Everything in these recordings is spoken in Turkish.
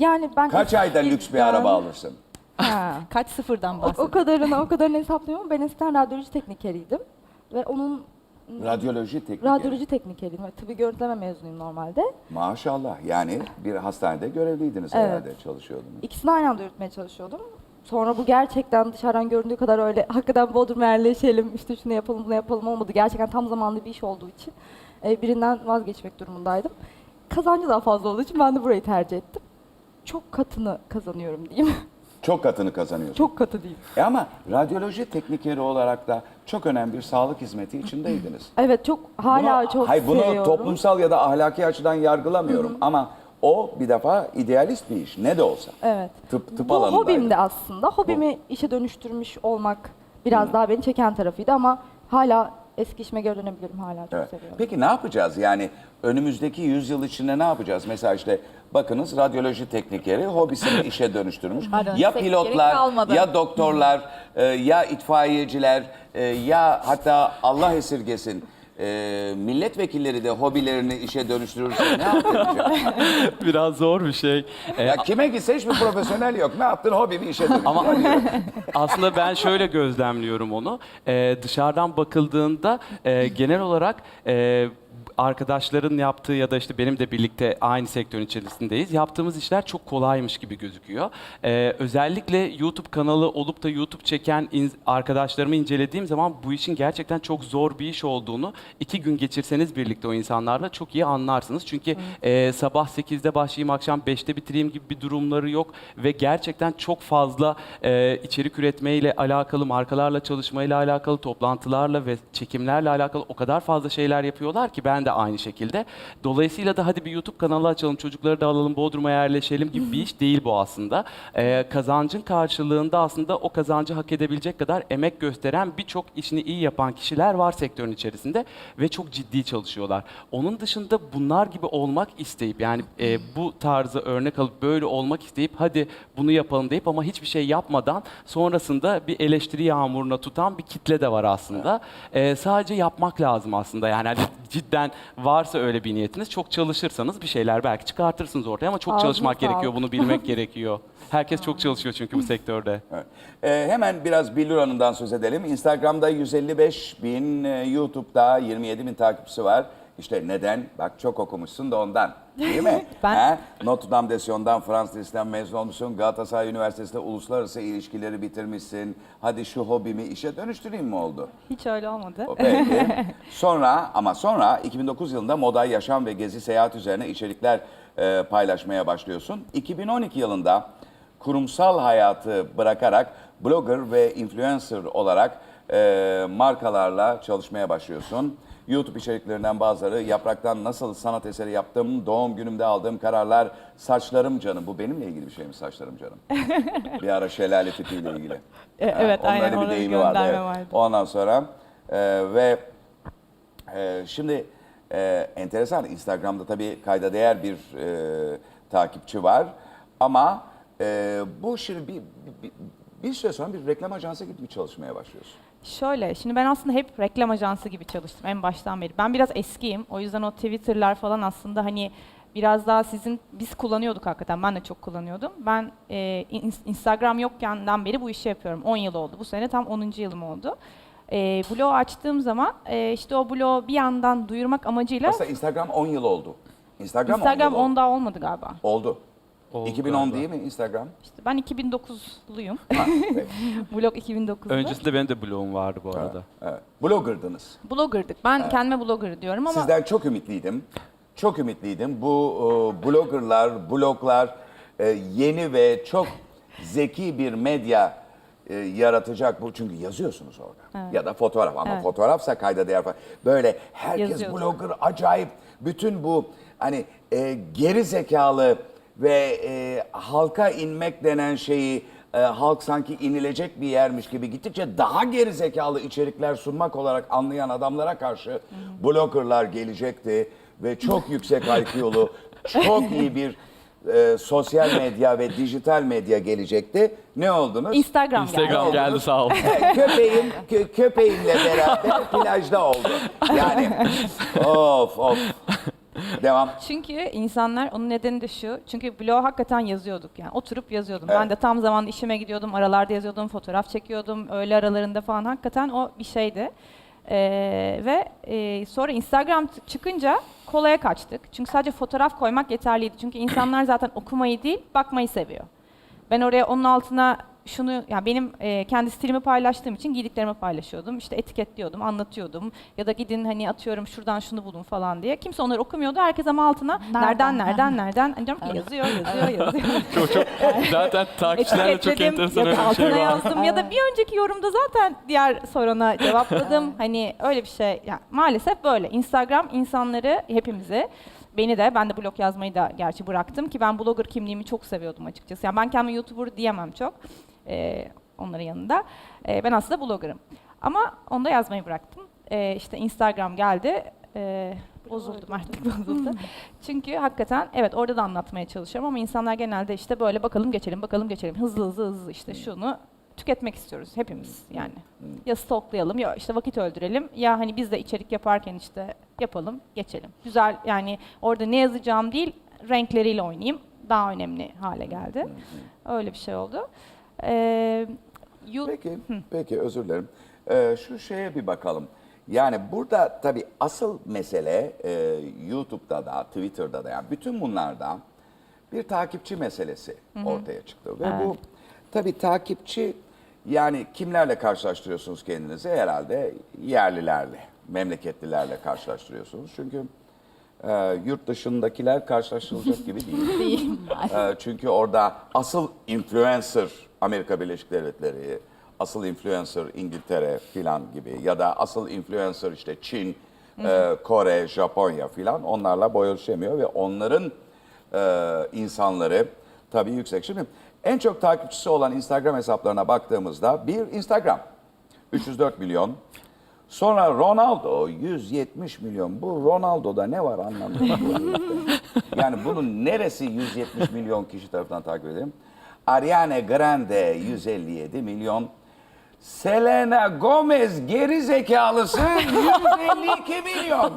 Yani ben Kaç ayda lüks bir araba alırsın? Ha. Kaç sıfırdan O, bahsediyorsun? o kadarını o kadarını hesaplayamam. Ben eskiden radyoloji teknikeriydim. Ve onun Radyoloji teknikeri. radyoloji teknikeriydim. Ve tıbbi görüntüleme mezunuyum normalde. Maşallah. Yani bir hastanede görevliydiniz Evet. herhalde çalışıyordunuz. İkisini aynı anda yürütmeye çalışıyordum. Sonra bu gerçekten dışarıdan göründüğü kadar öyle hakikaten Bodrum'a yerleşelim, işte şunu yapalım, bunu yapalım olmadı. Gerçekten tam zamanlı bir iş olduğu için e, birinden vazgeçmek durumundaydım. Kazancı daha fazla olduğu için ben de burayı tercih ettim. Çok katını kazanıyorum diyeyim. Çok katını kazanıyorsun. Çok katı değil. E ama radyoloji teknikeri olarak da çok önemli bir sağlık hizmeti içindeydiniz. Evet çok hala Bunu- çok hayır, bunu seviyorum. toplumsal ya da ahlaki açıdan yargılamıyorum ama o bir defa idealist bir iş ne de olsa. Evet. Tıp, tıp Bu alanındaydı. hobim de aslında. Hobimi işe dönüştürmüş olmak biraz daha beni çeken tarafıydı ama hala eski işime geri dönebilirim hala çok Evet. seviyorum. Peki ne yapacağız? Yani önümüzdeki yüzyıl içinde ne yapacağız? Mesela işte bakınız radyoloji teknikeri hobisini işe dönüştürmüş. Ya pilotlar, kalmadı. ya doktorlar, e, ya itfaiyeciler, e, ya hatta Allah esirgesin e, milletvekilleri de hobilerini işe dönüştürürse ne yapacak? Biraz zor bir şey. Ee, ya kime gitse hiçbir profesyonel yok. Ne yaptın hobimi işe dönüştür. Ama aslında ben şöyle gözlemliyorum onu. Ee, dışarıdan bakıldığında e, genel olarak e, arkadaşların yaptığı ya da işte benim de birlikte aynı sektörün içerisindeyiz. Yaptığımız işler çok kolaymış gibi gözüküyor. Ee, özellikle YouTube kanalı olup da YouTube çeken in- arkadaşlarımı incelediğim zaman bu işin gerçekten çok zor bir iş olduğunu iki gün geçirseniz birlikte o insanlarla çok iyi anlarsınız. Çünkü e, sabah 8'de başlayayım akşam 5'te bitireyim gibi bir durumları yok ve gerçekten çok fazla e, içerik üretmeyle alakalı, markalarla çalışmayla alakalı, toplantılarla ve çekimlerle alakalı o kadar fazla şeyler yapıyorlar ki ben de aynı şekilde. Dolayısıyla da hadi bir YouTube kanalı açalım, çocukları da alalım, Bodrum'a yerleşelim gibi bir iş değil bu aslında. E, kazancın karşılığında aslında o kazancı hak edebilecek kadar emek gösteren birçok işini iyi yapan kişiler var sektörün içerisinde ve çok ciddi çalışıyorlar. Onun dışında bunlar gibi olmak isteyip yani e, bu tarzı örnek alıp böyle olmak isteyip hadi bunu yapalım deyip ama hiçbir şey yapmadan sonrasında bir eleştiri yağmuruna tutan bir kitle de var aslında. E, sadece yapmak lazım aslında yani hani cidden varsa öyle bir niyetiniz çok çalışırsanız bir şeyler belki çıkartırsınız ortaya ama çok Ağzına çalışmak sağlık. gerekiyor bunu bilmek gerekiyor. Herkes çok çalışıyor çünkü bu sektörde. Evet. Ee, hemen biraz Billur Hanım'dan söz edelim. Instagram'da 155 bin, e, YouTube'da 27 bin takipçisi var. İşte neden? Bak çok okumuşsun da ondan. Değil mi? Ben- He? Notre Dame de Sion'dan Fransız Lisesi'nden mezun olmuşsun. Galatasaray Üniversitesi'nde uluslararası ilişkileri bitirmişsin. Hadi şu hobimi işe dönüştüreyim mi oldu? Hiç öyle olmadı. Peki. Sonra ama sonra 2009 yılında moda, yaşam ve gezi seyahat üzerine içerikler e, paylaşmaya başlıyorsun. 2012 yılında kurumsal hayatı bırakarak blogger ve influencer olarak e, markalarla çalışmaya başlıyorsun. YouTube içeriklerinden bazıları yapraktan nasıl sanat eseri yaptım, doğum günümde aldığım kararlar, saçlarım canım. Bu benimle ilgili bir şey mi saçlarım canım? bir ara şelale tipiyle ilgili. E, Ha, evet, onun aynen, öyle bir deyimi vardı. evet. vardı. Ondan sonra e, ve e, şimdi e, enteresan Instagram'da tabii kayda değer bir e, takipçi var ama e, bu şimdi bir, bir, bir süre sonra bir reklam ajansı gibi çalışmaya başlıyorsun. Şöyle, şimdi ben aslında hep reklam ajansı gibi çalıştım en baştan beri. Ben biraz eskiyim. O yüzden o Twitter'lar falan aslında hani biraz daha sizin, biz kullanıyorduk hakikaten. Ben de çok kullanıyordum. Ben e, in- Instagram yokkenden beri bu işi yapıyorum. 10 yıl oldu. Bu sene tam 10. yılım oldu. E, blog açtığım zaman e, işte o blogu bir yandan duyurmak amacıyla Aslında Instagram 10 yıl oldu. Instagram, 10 Instagram yıl oldu. 10 daha olmadı galiba. Oldu. Oldu 2010 galiba. değil mi Instagram? İşte ben 2009'luyum. Ha, peki. Blog 2009'da. Öncesinde benim de blogum vardı bu arada. evet. Blogger'dınız. Blogger'dık. Ben kendime blogger diyorum ama Sizden çok ümitliydim. Çok ümitliydim. Bu e, bloggerlar, bloglar e, yeni ve çok zeki bir medya e, yaratacak bu. Çünkü yazıyorsunuz orada. Ya da fotoğraf ama Evet. fotoğrafsa kayda değer falan. Böyle herkes Yazıyoruz. blogger acayip. Bütün bu hani e, geri zekalı ve e, halka inmek denen şeyi e, halk sanki inilecek bir yermiş gibi gittikçe daha geri zekalı içerikler sunmak olarak anlayan adamlara karşı bloggerlar gelecekti ve çok yüksek IQ'lu, çok iyi bir e, sosyal medya ve dijital medya gelecekti. Ne oldunuz? Instagram, Instagram geldi. geldi sağ ol. Köpeğim, kö- köpeğimle beraber plajda oldu. Yani of of. Devam. Çünkü insanlar onun nedeni de şu. Çünkü blog hakikaten yazıyorduk yani. Oturup yazıyordum. Evet. Ben de tam zamanında işime gidiyordum. Aralarda yazıyordum. Fotoğraf çekiyordum. Öğle aralarında falan. Hakikaten o bir şeydi. Ee, ve e, sonra Instagram çıkınca kolaya kaçtık. Çünkü sadece fotoğraf koymak yeterliydi. Çünkü insanlar zaten okumayı değil, bakmayı seviyor. Ben oraya onun altına şunu, yani benim e, kendi stilimi paylaştığım için giydiklerimi paylaşıyordum. İşte etiketliyordum, anlatıyordum. Ya da gidin hani atıyorum şuradan şunu bulun falan diye. Kimse onları okumuyordu. Herkes ama altına nereden, nereden, nereden? Hani diyorum ki yazıyor, yazıyor, yazıyor. çok çok zaten takipçilerle çok Etiketledim enteresan ya öyle da bir şey altına var. yazdım ya da bir önceki yorumda zaten diğer soruna cevapladım. hani öyle bir şey. Yani maalesef böyle. Instagram insanları hepimizi Beni de, ben de blog yazmayı da gerçi bıraktım ki ben blogger kimliğimi çok seviyordum açıkçası. Yani ben kendime YouTuber diyemem çok ee, onların yanında. Ee, ben aslında bloggerım. Ama onu da yazmayı bıraktım. Ee, işte Instagram geldi. Ee, bozuldum artık bozuldu. Çünkü hakikaten evet orada da anlatmaya çalışıyorum ama insanlar genelde işte böyle bakalım geçelim, bakalım geçelim. Hızlı hızlı hızlı işte şunu tüketmek istiyoruz hepimiz yani. Ya stoklayalım ya işte vakit öldürelim ya hani biz de içerik yaparken işte yapalım, geçelim. Güzel yani orada ne yazacağım değil renkleriyle oynayayım daha önemli hale geldi. Öyle bir şey oldu. Ee, you- Peki, peki özür dilerim. Ee, şu şeye bir bakalım. Yani burada tabii asıl mesele e, YouTube'da da, Twitter'da da yani bütün bunlarda bir takipçi meselesi ortaya çıktı. Ve bu tabii takipçi yani kimlerle karşılaştırıyorsunuz kendinizi? Herhalde yerlilerle, memleketlilerle karşılaştırıyorsunuz. Çünkü e, yurt dışındakiler karşılaştırılacak gibi değil. değil. Ee, Çünkü orada asıl influencer Amerika Birleşik Devletleri, asıl influencer İngiltere filan gibi ya da asıl influencer işte Çin, e, Kore, Japonya filan onlarla boy ölçemiyor ve onların e, insanları tabii yüksek. Şimdi en çok takipçisi olan Instagram hesaplarına baktığımızda bir Instagram 304 milyon. Sonra Ronaldo 170 milyon. Bu Ronaldo'da ne var anlamıyorum. yani bunun neresi 170 milyon kişi tarafından takip edelim? Ariana Grande 157 milyon. Selena Gomez geri zekalısı 152 milyon.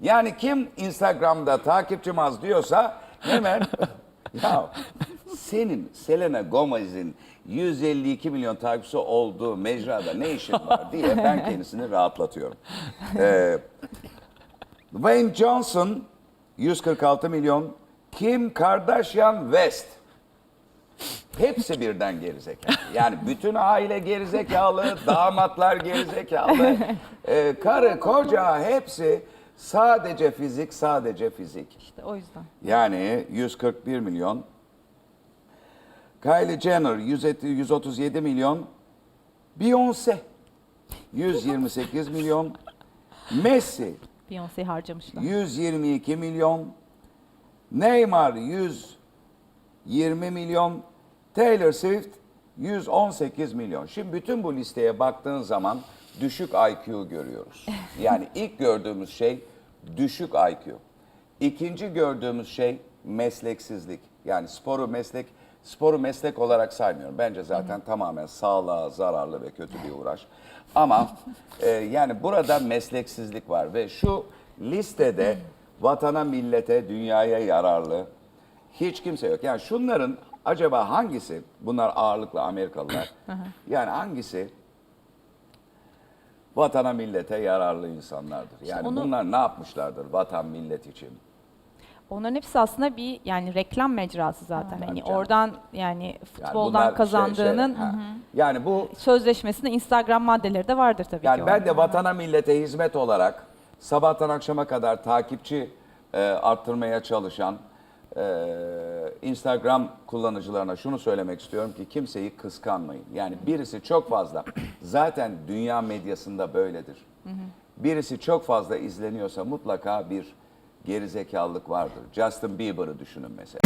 Yani kim Instagram'da takipçim az diyorsa hemen ya senin Selena Gomez'in 152 milyon takipçisi olduğu mecrada ne işin var diye ben kendisini rahatlatıyorum. Ee, Wayne Johnson 146 milyon, Kim Kardashian West Hepsi birden gerizekalı. Yani bütün aile gerizekalı, damatlar gerizekalı, e, karı, koca hepsi sadece fizik, sadece fizik. İşte o yüzden. Yani 141 milyon. Kylie Jenner 107 137 milyon. Beyoncé 128 milyon. Messi Beyoncé'yi harcamışlar. 122 milyon. Neymar 120 milyon. Taylor Swift 118 milyon. Şimdi bütün bu listeye baktığın zaman düşük IQ görüyoruz. Yani ilk gördüğümüz şey düşük IQ. İkinci gördüğümüz şey mesleksizlik. Yani sporu meslek sporu meslek olarak saymıyorum. Bence zaten tamamen sağlığa zararlı ve kötü bir uğraş. Ama e, yani burada mesleksizlik var ve şu listede vatana, millete, dünyaya yararlı hiç kimse yok. Yani şunların acaba hangisi, bunlar ağırlıklı Amerikalılar, yani hangisi vatana, millete yararlı insanlardır? Yani onu- bunlar ne yapmışlardır vatan, millet için? Onların hepsi aslında bir yani reklam mecrası zaten. Hani canım. oradan yani Yani futboldan bunlar şey- kazandığının şey, ha. yani bu sözleşmesinde Instagram maddeleri de vardır tabii Yani ki. ben orada. de vatana millete hizmet olarak sabahtan akşama kadar takipçi e, arttırmaya çalışan e, Instagram kullanıcılarına şunu söylemek istiyorum ki kimseyi kıskanmayın. Yani birisi çok fazla zaten dünya medyasında böyledir. Birisi çok fazla izleniyorsa mutlaka bir gerizekalılık vardır. Justin Bieber'ı düşünün mesela.